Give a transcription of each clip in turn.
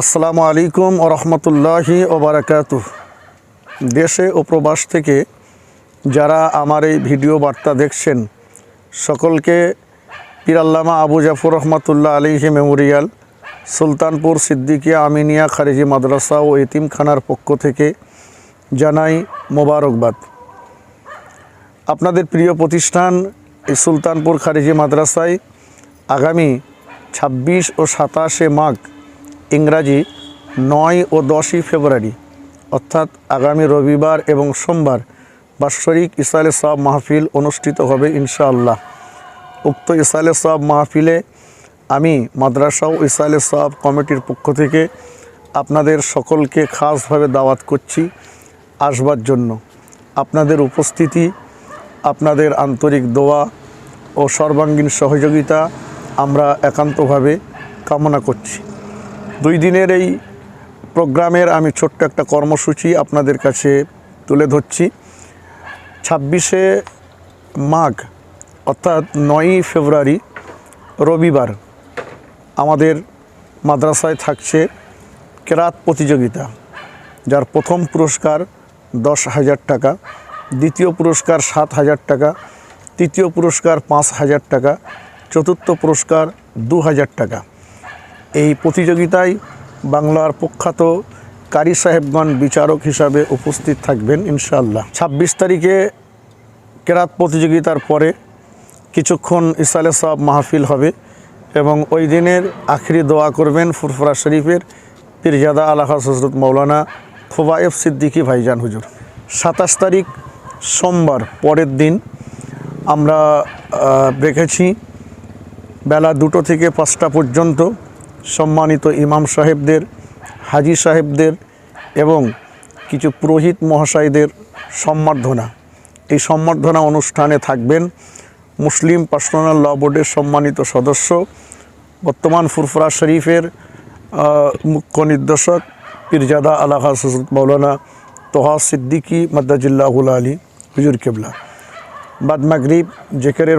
আসসালামু আলাইকুম ও রহমতুল্লাহি ওবরাকাত দেশে ও প্রবাস থেকে যারা আমার এই ভিডিও বার্তা দেখছেন, সকলকে পিরাল্লামা আবু জাফর রহমতুল্লাহ আলিহি মেমোরিয়াল, সুলতানপুর সিদ্দিকিয়া আমিনিয়া খারিজি মাদ্রাসা ও এতিমখানার পক্ষ থেকে জানাই মোবারকবাদ। আপনাদের প্রিয় প্রতিষ্ঠান এই সুলতানপুর খারিজি মাদ্রাসায় আগামী ছাব্বিশ ও সাতাশে মাঘ ইংরাজি নয় ও দশই ফেব্রুয়ারি, অর্থাৎ আগামী রবিবার এবং সোমবার বাৎসরিক ইসালে সব মাহফিল অনুষ্ঠিত হবে ইনশাআল্লাহ। উক্ত ইসালে সব মাহফিলে আমি মাদ্রাসা ও ইসালে সব কমিটির পক্ষ থেকে আপনাদের সকলকে খাসভাবে দাওয়াত করছি আসবার জন্য। আপনাদের উপস্থিতি, আপনাদের আন্তরিক দোয়া ও সর্বাঙ্গীন সহযোগিতা আমরা একান্তভাবে কামনা করছি। দুই দিনের এই প্রোগ্রামের আমি ছোট্ট একটা কর্মসূচি আপনাদের কাছে তুলে ধরছি। ছাব্বিশে মাঘ, অর্থাৎ নয়ই ফেব্রুয়ারি, রবিবার আমাদের মাদ্রাসায় থাকছে কেরাত প্রতিযোগিতা, যার প্রথম পুরস্কার দশ হাজার টাকা, দ্বিতীয় পুরস্কার সাত হাজার টাকা, তৃতীয় পুরস্কার পাঁচ হাজার টাকা, চতুর্থ পুরস্কার দু হাজার টাকা। এই প্রতিযোগিতায় বাংলার প্রখ্যাত কারি সাহেবগণ বিচারক হিসাবে উপস্থিত থাকবেন, ইনশাআল্লাহ। ছাব্বিশ তারিখে কেরাত প্রতিযোগিতার পরে কিছুক্ষণ ইসালে সাহ মাহফিল হবে এবং ওই দিনের আখরি দোয়া করবেন ফুরফুরা শরীফের পিরজাদা আল্লাহ হজরত মৌলানা খোবায়েব সিদ্দিকি ভাইজান হুজুর। সাতাশ তারিখ সোমবার, পরের দিন আমরা রেখেছি। বেলা দুটো থেকে পাঁচটা পর্যন্ত সম্মানিত ইমাম সাহেবদের, হাজি সাহেবদের এবং কিছু পুরোহিত মহাশয়দের সম্বর্ধনা। এই সম্বর্ধনা অনুষ্ঠানে থাকবেন মুসলিম পার্সোনাল ল বোর্ডের সম্মানিত সদস্য, বর্তমান ফুরফুরা শরীফের মুখ্য নির্দেশক পিরজাদা হজরত মৌলানা তোহা সিদ্দিকী মাদ্দাজিল্লাহুল আলী, হুজুর কেবলা। বাদ মাগরিব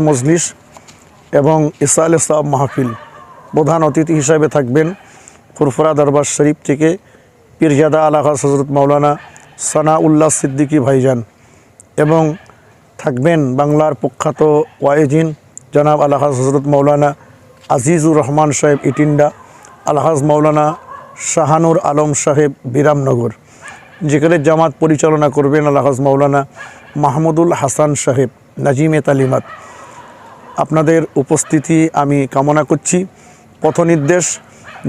মজলিস এবং ইসালে সাহ মাহফিল। প্রধান অতিথি হিসাবে থাকবেন ফুরফুরা দরবার শরীফ থেকে পীরজাদা আলাহ হজরত মৌলানা সানা উল্লাহ সিদ্দিকী ভাইজান এবং থাকবেন বাংলার প্রখ্যাত ওয়াইজিন জনাব আল্লাহ হজরত মৌলানা আজিজুর রহমান সাহেব ইটিন্ডা আলহাজ মৌলানা শাহানুর আলম সাহেব বিরামনগর। যেখানে জামাত পরিচালনা করবেন আলহাজ মৌলানা মাহমুদুল হাসান সাহেব, নাজিমে তালিমাত। আপনাদের উপস্থিতি আমি কামনা করছি। পথ নির্দেশ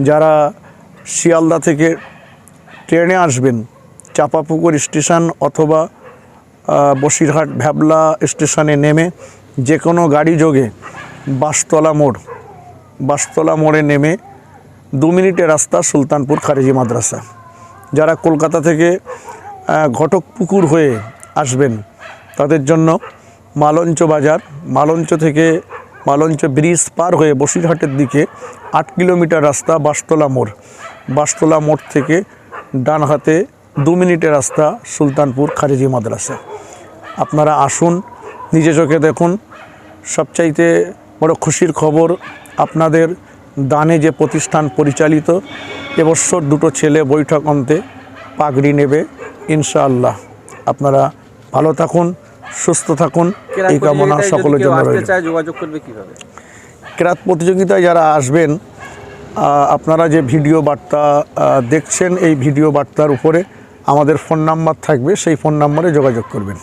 যারা শিয়ালদা থেকে ট্রেনে আসবেন, চাপাপুকুর স্টেশন অথবা বসিরহাট ভ্যাবলা স্টেশনে নেমে যে কোনো গাড়ি যোগে বাসতলা মোড়, বাসতলা মোড়ে নেমে দু মিনিটের রাস্তা সুলতানপুর খারেজি মাদ্রাসা। যারা কলকাতা থেকে ঘটকপুকুর হয়ে আসবেন, তাদের জন্য মালঞ্চ বাজার, মালঞ্চ থেকে মালঞ্চ ব্রিজ পার হয়ে বসিরহাটের দিকে আট কিলোমিটার রাস্তা বাসতলা মোড়। বাসতলা মোড় থেকে ডান হাতে দু মিনিটের রাস্তা সুলতানপুর খারেজি মাদ্রাসা। আপনারা আসুন, নিজে চোখে দেখুন। সবচাইতে বড় খুশির খবর, আপনাদের দানে যে প্রতিষ্ঠান পরিচালিত, এবছর দুটো ছেলে বৈঠক অন্তে পাগড়ি নেবে, ইনশাআল্লাহ। আপনারা ভালো থাকুন সুস্থ থাকুন। এই কামনা সকলের জন্য যোগাযোগ করবে কীভাবে? ক্রাত প্রতিযোগিতায় যারা আসবেন আপনারা যে ভিডিও বার্তা দেখছেন এই ভিডিও বার্তার উপরে আমাদের ফোন নাম্বার থাকবে সেই ফোন নাম্বারে যোগাযোগ করবেন।